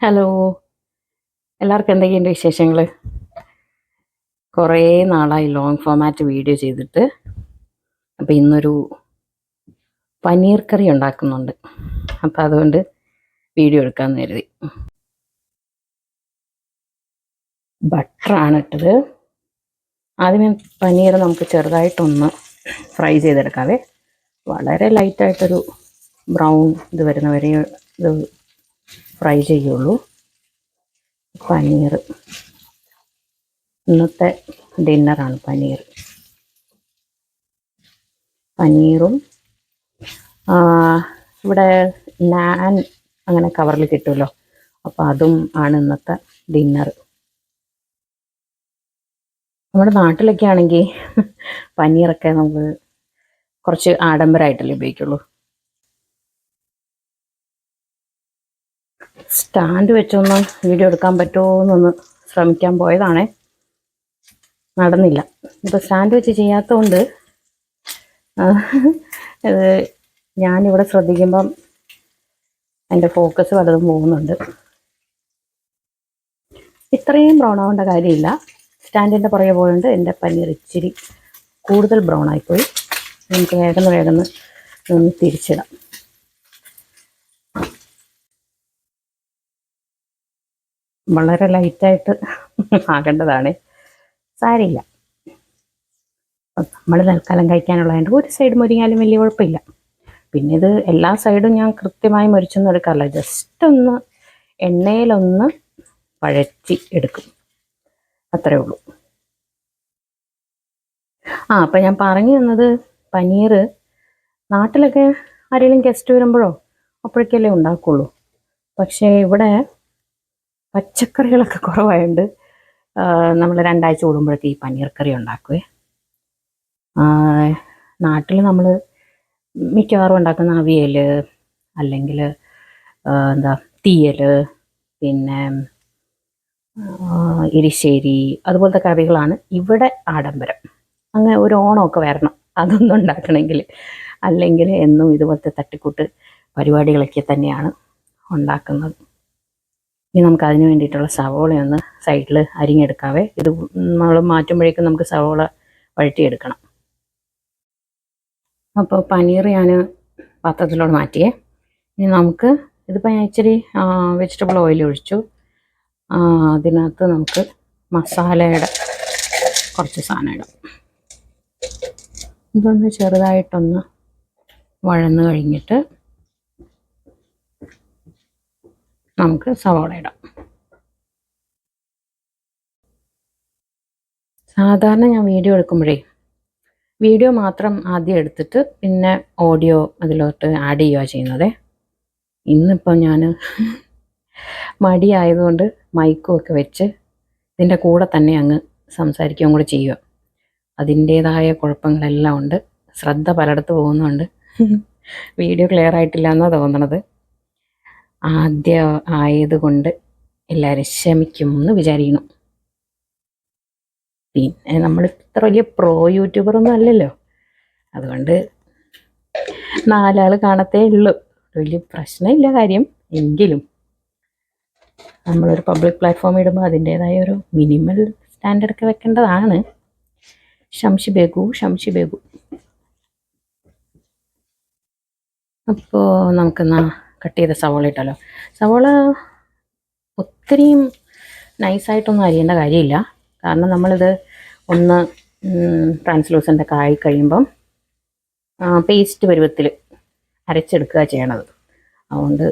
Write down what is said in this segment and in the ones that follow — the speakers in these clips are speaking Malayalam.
ഹലോ. എല്ലാവർക്കും എന്തൊക്കെയുണ്ട് വിശേഷങ്ങൾ കുറേ നാളായി ലോങ് ഫോമാറ്റ് വീഡിയോ ചെയ്തിട്ട്. അപ്പോൾ ഇന്നൊരു പനീർ കറി ഉണ്ടാക്കുന്നുണ്ട്. അപ്പം അതുകൊണ്ട് വീഡിയോ എടുക്കാമെന്ന് കരുതി. ബട്ടറാണ് ഇട്ടത്. ആദ്യമേ പനീർ നമുക്ക് ചെറുതായിട്ടൊന്ന് ഫ്രൈ ചെയ്തെടുക്കാവേ. വളരെ ലൈറ്റായിട്ടൊരു ബ്രൗൺ ഇത് വരുന്നവരെ ഇത് ഫ്രൈ ചെയ്യുള്ളൂ. പനീർ ഇന്നത്തെ ഡിന്നറാണ് പനീർ. പനീറും ഇവിടെ നാൻ അങ്ങനെ കവറിൽ കിട്ടുമല്ലോ. അപ്പോൾ അതും ആണ് ഇന്നത്തെ ഡിന്നർ. നമ്മുടെ നാട്ടിലൊക്കെ ആണെങ്കിൽ പനീറൊക്കെ നമുക്ക് കുറച്ച് ആഡംബരമായിട്ടല്ലേ ഉപയോഗിക്കുള്ളൂ. സ്റ്റാൻഡ് വെച്ചൊന്ന് വീഡിയോ എടുക്കാൻ പറ്റുമോ എന്നൊന്ന് ശ്രമിക്കാൻ പോയതാണേ. നടന്നില്ല. ഇപ്പോൾ സ്റ്റാൻഡ് വെച്ച് ചെയ്യാത്തതുകൊണ്ട് ഞാനിവിടെ ശ്രദ്ധിക്കുമ്പം എന്റെ ഫോക്കസ് പലതും പോകുന്നുണ്ട്. ഇത്രയും ബ്രൗൺ ആവേണ്ട കാര്യമില്ല. സ്റ്റാൻഡിന്റെ പുറകെ പോയതുകൊണ്ട് എന്റെ പനീർ ഇച്ചിരി കൂടുതൽ ബ്രൗൺ ആയിപ്പോയി. നമുക്ക് വേഗം വേഗം തിരിച്ചിടാം. വളരെ ലൈറ്റായിട്ട് ആകേണ്ടതാണ്. സാരിയില്ല. നമ്മൾ തൽക്കാലം കഴിക്കാനുള്ളതുകൊണ്ട് ഒരു സൈഡ് മുരിങ്ങാലും വലിയ കുഴപ്പമില്ല പിന്നെ ഇത് എല്ലാ സൈഡും ഞാൻ കൃത്യമായി മുരിച്ചൊന്നും എടുക്കാറില്ല. ജസ്റ്റ് ഒന്ന് എണ്ണയിലൊന്ന് വഴറ്റി എടുക്കും. അത്രേ ഉള്ളൂ. ആ അപ്പം ഞാൻ പറഞ്ഞു തന്നത് പനീർ നാട്ടിലൊക്കെ ആരെങ്കിലും ഗസ്റ്റ് വരുമ്പോഴോ അപ്പോഴേക്കല്ലേ ഉണ്ടാക്കുള്ളൂ. പക്ഷേ ഇവിടെ പച്ചക്കറികളൊക്കെ കുറവായതുകൊണ്ട് നമ്മൾ രണ്ടാഴ്ച കൂടുമ്പോഴൊക്കെ ഈ പനീർ കറി ഉണ്ടാക്കുവേ നാട്ടിൽ നമ്മൾ മിക്കവാറും ഉണ്ടാക്കുന്ന അവിയൽ അല്ലെങ്കിൽ എന്താ തീയൽ പിന്നെ ഇരിശ്ശേരി അതുപോലത്തെ കറികളാണ് ഇവിടെ ആഡംബരം. അങ്ങനെ ഒരു ഓണമൊക്കെ വരണം അതൊന്നും ഉണ്ടാക്കണമെങ്കിൽ അല്ലെങ്കിൽ എന്നും ഇതുപോലത്തെ തട്ടിക്കൂട്ട് പരിപാടികളൊക്കെ തന്നെയാണ് ഉണ്ടാക്കുന്നത്. ഇനി നമുക്ക് അതിന് വേണ്ടിയിട്ടുള്ള സവോള ഒന്ന് സൈഡിൽ അരിഞ്ഞെടുക്കാവേ. ഇത് നമ്മൾ മാറ്റുമ്പോഴേക്കും നമുക്ക് സവോള വഴറ്റിയെടുക്കണം. അപ്പോൾ പനീർ ഞാൻ പാത്രത്തിലോട്ട് മാറ്റിയേ. ഇനി നമുക്ക് ഇതിപ്പോൾ ഞാൻ ഇച്ചിരി വെജിറ്റബിൾ ഓയിൽ ഒഴിച്ചു. അതിനകത്ത് നമുക്ക് മസാലയുടെ കുറച്ച് സാധനം ഇടാം. ഇതൊന്ന് ചെറുതായിട്ടൊന്ന് വഴന്ന് കഴിഞ്ഞിട്ട് നമുക്ക് സവാള ഇടാം. സാധാരണ ഞാൻ വീഡിയോ എടുക്കുമ്പോഴേ വീഡിയോ മാത്രം ആദ്യം എടുത്തിട്ട് പിന്നെ ഓഡിയോ അതിലോട്ട് ആഡ് ചെയ്യുക ചെയ്യുന്നത്. ഇന്നിപ്പം ഞാൻ മടിയായതുകൊണ്ട് മൈക്കും ഒക്കെ വെച്ച് ഇതിന്റെ കൂടെ തന്നെ അങ്ങ് സംസാരിക്കുകയും കൂടെ ചെയ്യുക അതിന്റേതായ കുഴപ്പങ്ങളെല്ലാം ഉണ്ട്. ശ്രദ്ധ പലയിടത്ത് പോകുന്നുണ്ട്. വീഡിയോ ക്ലിയർ ആയിട്ടില്ല എന്നാണ് തോന്നണത്. ആദ്യം ആയതുകൊണ്ട് എല്ലാവരും ക്ഷമിക്കും എന്ന് വിചാരിക്കണം പിന്നെ നമ്മൾ ഇത്ര വലിയ പ്രോ യൂട്യൂബറൊന്നും അല്ലല്ലോ. അതുകൊണ്ട് നാലാൾ കാണത്തേ ഉള്ളൂ. വലിയ പ്രശ്നമില്ല കാര്യം. എങ്കിലും നമ്മളൊരു പബ്ലിക് പ്ലാറ്റ്ഫോം ഇടുമ്പോൾ അതിന്റേതായ ഒരു മിനിമൽ സ്റ്റാൻഡേർഡ് ഒക്കെ വെക്കേണ്ടതാണ്. ശംഷി ബേഗു ശംഷി ബേഗു. അപ്പോൾ നമുക്കെന്നാ കട്ട് ചെയ്ത സവോള ഇട്ടല്ലോ. സവോള ഒത്തിരിയും നൈസായിട്ടൊന്നും അരിയേണ്ട കാര്യമില്ല. കാരണം നമ്മളിത് ഒന്ന് ട്രാൻസ്ലൂസന്റൊക്കെ ആയി കഴിയുമ്പം പേസ്റ്റ് പരുവത്തിൽ അരച്ചെടുക്കുക ചെയ്യണത്. അതുകൊണ്ട്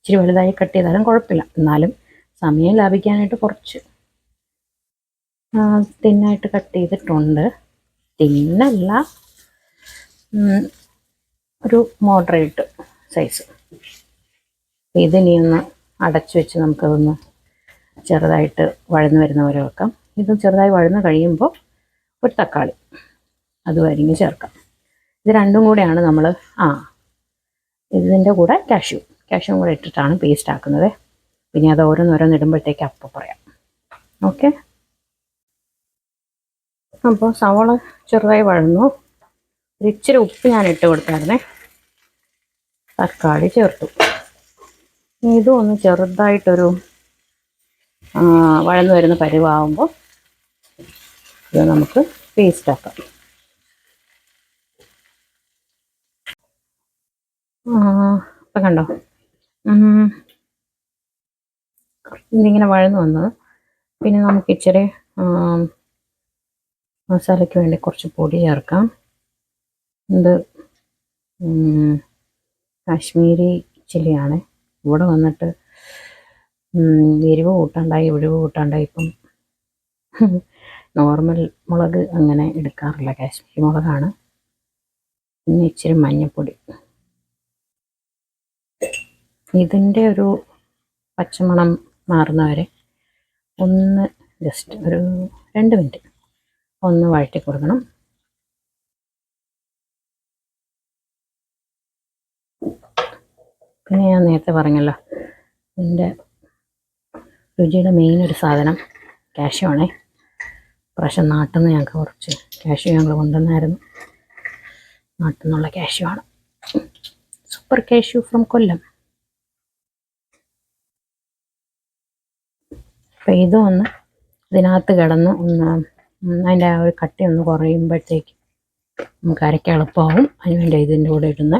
ഇച്ചിരി വലുതായി കട്ട് ചെയ്താലും കുഴപ്പമില്ല. എന്നാലും സമയം ലാഭിക്കാനായിട്ട് കുറച്ച് തിന്നായിട്ട് കട്ട് ചെയ്തിട്ടുണ്ട്. തിന്നല്ല ഒരു മോഡറേറ്റ് സൈസ് ഇതിനി ഒന്ന് അടച്ചു വെച്ച് നമുക്കതൊന്ന് ചെറുതായിട്ട് വഴന്ന് വരുന്ന പോലെ വെക്കാം. ഇത് ചെറുതായി വഴന്ന് കഴിയുമ്പോൾ ഒരു തക്കാളി അതും അരിഞ്ഞ് ചേർക്കാം. ഇത് രണ്ടും കൂടെയാണ് നമ്മൾ ആ ഇതിന്റെ കൂടെ കാഷ്യൂ കാഷ്യൂം കൂടെ ഇട്ടിട്ടാണ് പേസ്റ്റ് ആക്കുന്നത്. പിന്നെ അത് ഓരോന്നോരോന്ന് ഇടുമ്പോഴത്തേക്ക് അപ്പം പറയാം. ഓക്കെ അപ്പോൾ സവോള ചെറുതായി വഴന്നു. ഒരു ഇച്ചിരി ഉപ്പ് ഞാൻ ഇട്ട് കൊടുത്തായിരുന്നേ. തക്കാളി ചേർത്തു. ഇതും ഒന്ന് ചെറുതായിട്ടൊരു വഴന്നു വരുന്ന പരിവാകുമ്പോൾ ഇത് നമുക്ക് പേസ്റ്റാക്കാം ഇപ്പം കണ്ടോ. ഇതിങ്ങനെ വഴന്നു വന്നത്. പിന്നെ നമുക്ക് ഇച്ചിരി മസാലയ്ക്ക് വേണ്ടി കുറച്ച് പൊടി ചേർക്കാം. ഉം, കാശ്മീരി ചില്ലിയാണ്. ഇവിടെ വന്നിട്ട് എരിവ് കൂട്ടാണ്ടായി ഒഴിവ് കൂട്ടാണ്ടായി ഇപ്പം നോർമൽ മുളക് അങ്ങനെ എടുക്കാറില്ല കാശ്മീരി മുളകാണ്. പിന്നെ ഇച്ചിരി മഞ്ഞൾപ്പൊടി ഇതിന്റെ ഒരു പച്ചമണം മാറുന്നവരെ ഒന്ന് ജസ്റ്റ് ഒരു രണ്ട് മിനിറ്റ് ഒന്ന് വഴറ്റി കൊടുക്കണം. പിന്നെ ഞാൻ നേരത്തെ പറഞ്ഞല്ലോ എന്റെ രുചിയുടെ മെയിൻ ഒരു സാധനം കാഷ്യൂ ആണേ. പ്രാവശ്യം നാട്ടിൽ നിന്ന് ഞങ്ങൾക്ക് കുറച്ച് കാഷ്യൂ ഞങ്ങൾ കൊണ്ടുവന്നായിരുന്നു. നാട്ടിൽ നിന്നുള്ള കാഷ്യൂ ആണ്. Super cashew from Kollam. അപ്പം ഇതും ഒന്ന് ഇതിനകത്ത് കിടന്ന് ഒന്ന് അതിന്റെ ആ ഒരു കട്ടി ഒന്ന് കുറയുമ്പോഴത്തേക്ക് നമുക്ക് അരയ്ക്ക് എളുപ്പമാവും. അതിനുവേണ്ടി ഇതിന്റെ കൂടെ ഇടുന്ന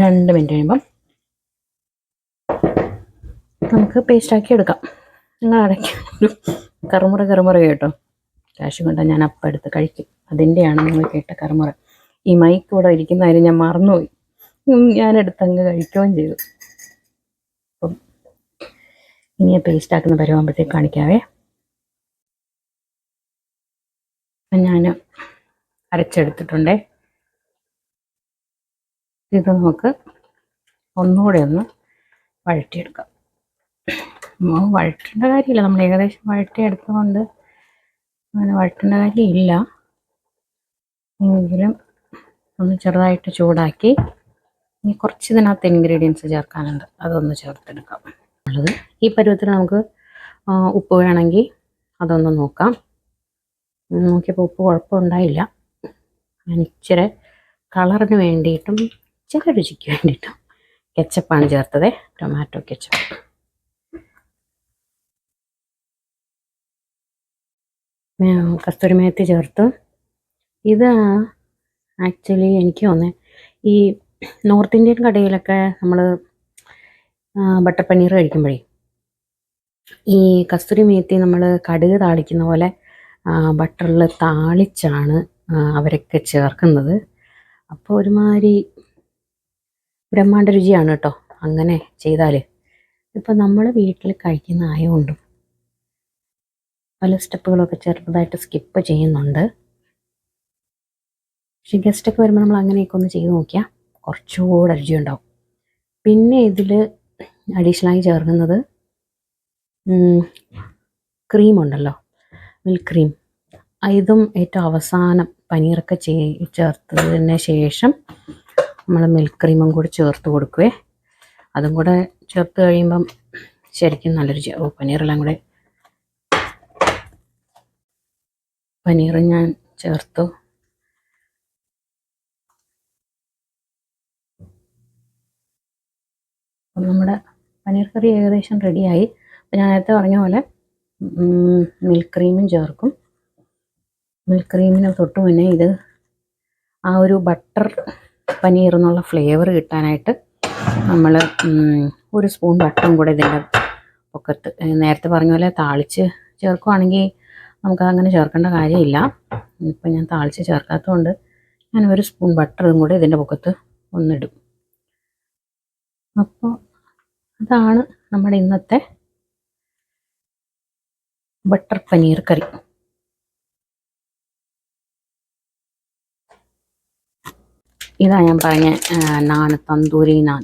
രണ്ട് മിനിറ്റ് കഴിയുമ്പം നമുക്ക് പേസ്റ്റാക്കി എടുക്കാം. നിങ്ങൾ അടയ്ക്കാൻ കറുമുറ കറുമുറ കേട്ടോ. കാശ് കൊണ്ട് ഞാൻ അപ്പം എടുത്ത് കഴിക്കും. അതിന്റെയാണ് നിങ്ങൾ കേട്ട കറുമുറ. ഈ മൈക്ക് ഇവിടെ ഇരിക്കുന്ന കാര്യം ഞാൻ മറന്നുപോയി. ഞാനെടുത്ത് അങ്ങ് കഴിക്കുകയും ചെയ്തു. അപ്പം ഇനി പേസ്റ്റ് ആക്കുന്ന പരുവാകുമ്പോഴത്തേക്ക് കാണിക്കാവേ. ഞാൻ അരച്ചെടുത്തിട്ടുണ്ടേ. ഇത് നമുക്ക് ഒന്നുകൂടെ ഒന്ന് വഴറ്റിയെടുക്കാം. വഴറ്റേണ്ട കാര്യമില്ല. നമ്മൾ ഏകദേശം വഴറ്റിയെടുത്തുകൊണ്ട് അങ്ങനെ വഴറ്റേണ്ട കാര്യമില്ല. എങ്കിലും ഒന്ന് ചെറുതായിട്ട് ചൂടാക്കി ഇനി കുറച്ച് ഇതിനകത്ത് ഇൻഗ്രീഡിയൻസ് ചേർക്കാനുണ്ട്. അതൊന്ന് ചേർത്തെടുക്കാം. ഉള്ളത് ഈ പരുവത്തിന് നമുക്ക് ഉപ്പ് വേണമെങ്കിൽ അതൊന്ന് നോക്കാം. നോക്കിയപ്പോൾ ഉപ്പ് കുഴപ്പമുണ്ടായില്ല. ഇച്ചിരി കളറിന് വേണ്ടിയിട്ടും ഇച്ചിരി രുചിക്ക് വേണ്ടിയിട്ടും കെച്ചപ്പാണ് ചേർത്തത്. ടൊമാറ്റോ കെച്ചപ്പ് കസ്തൂരി മേത്തി ചേർത്തു. ഇത് ആക്ച്വലി എനിക്ക് തോന്നുന്നത് ഈ നോർത്ത് ഇന്ത്യൻ കടയിലൊക്കെ നമ്മൾ ബട്ടർ പനീർ കഴിക്കുമ്പോഴേ ഈ കസ്തൂരി മേത്തി നമ്മൾ കടുക് താളിക്കുന്ന പോലെ ബട്ടറിൽ താളിച്ചാണ് അവരൊക്കെ ചേർക്കുന്നത്. അപ്പോൾ ഒരുമാതിരി ബ്രഹ്മാണ്ട രുചിയാണ് കേട്ടോ അങ്ങനെ ചെയ്താൽ ഇപ്പം നമ്മൾ വീട്ടിൽ കഴിക്കുന്ന ആയതുകൊണ്ടും പല സ്റ്റെപ്പുകളൊക്കെ ചെറുതായിട്ട് സ്കിപ്പ് ചെയ്യുന്നുണ്ട്. പക്ഷെ ഗസ്റ്റൊക്കെ വരുമ്പോൾ നമ്മൾ അങ്ങനെയൊക്കെ ഒന്ന് ചെയ്ത് നോക്കിയാൽ കുറച്ചുകൂടെ രുചി ഉണ്ടാവും പിന്നെ ഇതിൽ അഡീഷണലായി ചേർക്കുന്നത് ക്രീമുണ്ടല്ലോ മിൽക്ക് ക്രീം ഇതും ഏറ്റവും അവസാനം പനീറൊക്കെ ചേ ചേർത്തതിന് ശേഷം നമ്മൾ മിൽക്ക് ക്രീമും കൂടി ചേർത്ത് കൊടുക്കുവേ. അതും കൂടെ ചേർത്ത് കഴിയുമ്പം ശരിക്കും നല്ലൊരു ഓ പനീറെല്ലാം കൂടെ. പനീർ ഞാൻ ചേർത്തു. അപ്പം നമ്മുടെ പനീർ കറി ഏകദേശം റെഡിയായി. അപ്പം ഞാൻ നേരത്തെ പറഞ്ഞ പോലെ മിൽക്ക് ക്രീമും ചേർക്കും. മിൽക്ക് ക്രീമിന് തൊട്ട് മുന്നേ ഇത് ആ ഒരു ബട്ടർ പനീർ എന്നുള്ള ഫ്ലേവർ കിട്ടാനായിട്ട് നമ്മൾ ഒരു സ്പൂൺ വട്ടം കൂടെ ഇതിന്റെ പൊക്കത്ത് നേരത്തെ പറഞ്ഞ പോലെ താളിച്ച് ചേർക്കുവാണെങ്കിൽ നമുക്കതങ്ങനെ ചേർക്കേണ്ട കാര്യമില്ല. ഇപ്പം ഞാൻ താളിച്ച് ചേർക്കാത്തതുകൊണ്ട് ഞാൻ ഒരു സ്പൂൺ ബട്ടറും കൂടെ ഇതിന്റെ പൊക്കത്ത് ഒന്നിടും. അപ്പോൾ അതാണ് നമ്മുടെ ഇന്നത്തെ ബട്ടർ പനീർ കറി. ഇതാ ഞാൻ പറഞ്ഞ നാൻ തന്തൂരി നാൻ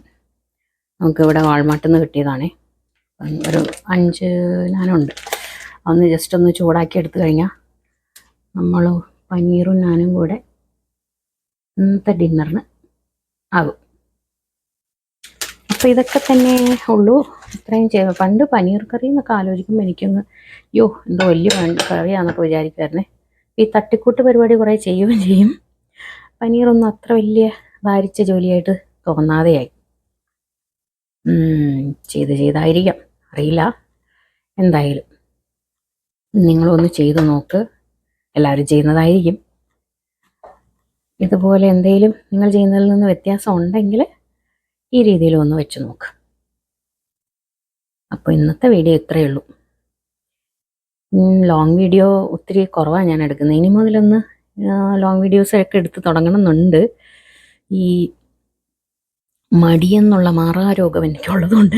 നമുക്ക് ഇവിടെ വാൾമാർട്ടിൽ നിന്ന് കിട്ടിയതാണേ. ഒരു അഞ്ച് നാനുണ്ട് അന്ന് ജസ്റ്റ് ഒന്ന് ചൂടാക്കി എടുത്തു കഴിഞ്ഞാൽ നമ്മൾ പനീറും നാനും കൂടെ ഇന്നത്തെ ഡിന്നറിന് ആകും. അപ്പോൾ ഇതൊക്കെ തന്നെ ഉള്ളൂ. ഇത്രയും ചെയ്തു പണ്ട് പനീർ കറി എന്നൊക്കെ ആലോചിക്കുമ്പോൾ എനിക്കൊന്ന് യോ എന്തോ വലിയ കറിയാണെന്നൊക്കെ വിചാരിക്കുമായിരുന്നേ ഈ തട്ടിക്കൂട്ട് പരിപാടി കുറേ ചെയ്യുകയും ചെയ്യും. പനീറൊന്നും അത്ര വലിയ ഭാരിച്ച ജോലിയായിട്ട് തോന്നാതെയായി. ചെയ്ത് ചെയ്തായിരിക്കാം. അറിയില്ല. എന്തായാലും നിങ്ങളൊന്ന് ചെയ്തു നോക്ക്. എല്ലാവരും ചെയ്യുന്നതായിരിക്കും. ഇതുപോലെ എന്തെങ്കിലും നിങ്ങൾ ചെയ്യുന്നതിൽ നിന്ന് വ്യത്യാസം ഉണ്ടെങ്കിൽ ഈ രീതിയിൽ ഒന്ന് വെച്ച് നോക്ക്. അപ്പോൾ ഇന്നത്തെ വീഡിയോ ഇത്രയേ ഉള്ളൂ. ലോങ് വീഡിയോ ഒത്തിരി കുറവാണ് ഞാൻ എടുക്കുന്നത്. ഇനി മുതലൊന്ന് ലോങ് വീഡിയോസൊക്കെ എടുത്ത് തുടങ്ങണമെന്നുണ്ട്. ഈ മടിയെന്നുള്ള മാറാരോഗം എനിക്കുള്ളതുകൊണ്ട്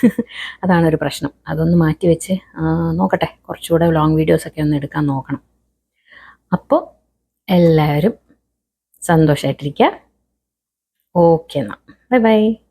അതാണ് ഒരു പ്രശ്നം. അതൊന്ന് മാറ്റി വെച്ച് ആ, നോക്കട്ടെ. കുറച്ചുകൂടെ ലോങ് വീഡിയോസൊക്കെ ഒന്ന് എടുക്കാൻ നോക്കണം. അപ്പോൾ എല്ലാവരും സന്തോഷമായിട്ടിരിക്കുക ഓക്കെ എന്നാൽ ബൈ ബൈ.